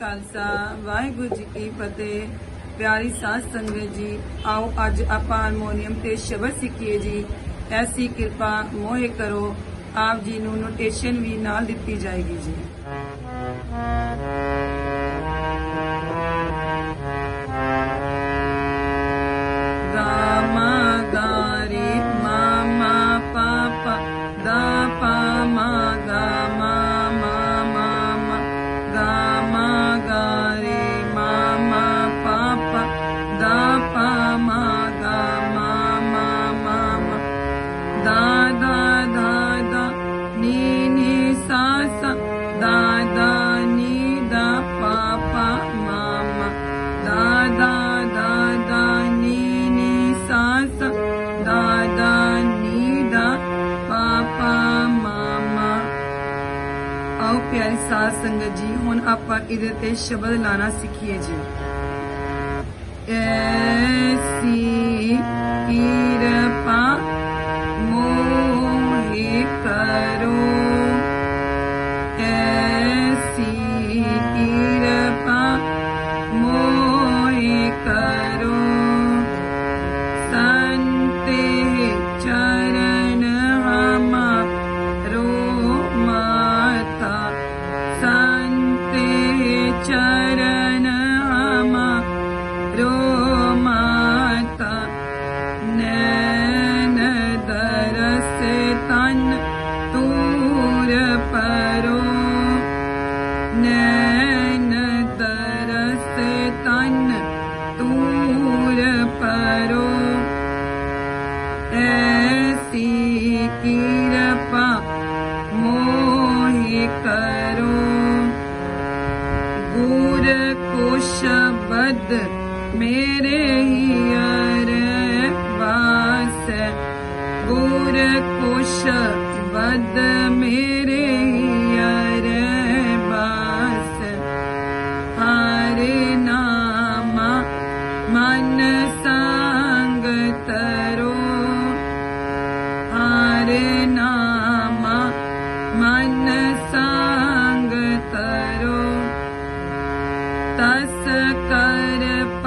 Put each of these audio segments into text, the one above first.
ਖਾਲਸਾ, ਵਾਹਿਗੁਰੂ ਜੀ ਕੀ ਫਤਿਹ। ਪਿਆਰੀ ਸਾਧ ਸੰਗਤ ਜੀ, ਆਓ ਅੱਜ ਆਪਾਂ ਹਾਰਮੋਨੀਅਮ ਤੇ ਸ਼ਬਦ ਸਿੱਖੀਏ ਜੀ। ਐਸੀ ਕਿਰਪਾ ਮੋਹੇ ਕਰੋ, ਆਪ ਜੀ ਨੂੰ ਨੋਟੇਸ਼ਨ ਵੀ ਨਾਲ ਦਿੱਤੀ ਜਾਏਗੀ ਜੀ। सा सा। दा दा, नी, दा, पा पा, मा मा। दा दा दा दा, नी नी, सा सा। दा दा, नी, दा, पा पा, मा मा। आओ प्यारे साथ संग जी, हुन आपा इदे ते शब्द लाना सीखिए जी। ऐसी पा मद मेरे ही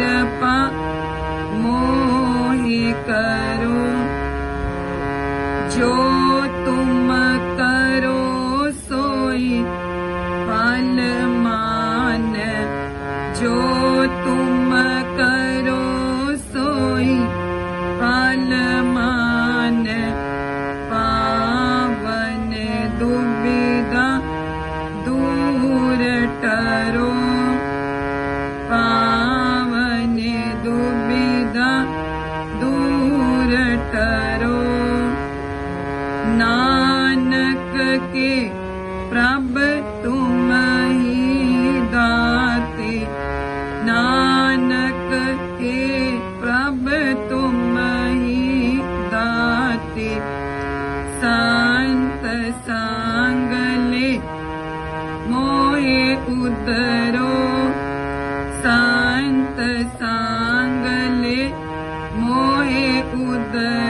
रपा मोहि करो। चोम करो सोय पलमान जोम करो सोय प्रभ तुम ही दाते नानक हे प्रभ तुम ही दाते शान्त साङ्गले मोहे उदरो शान्त साङ्गले मोहे उदरो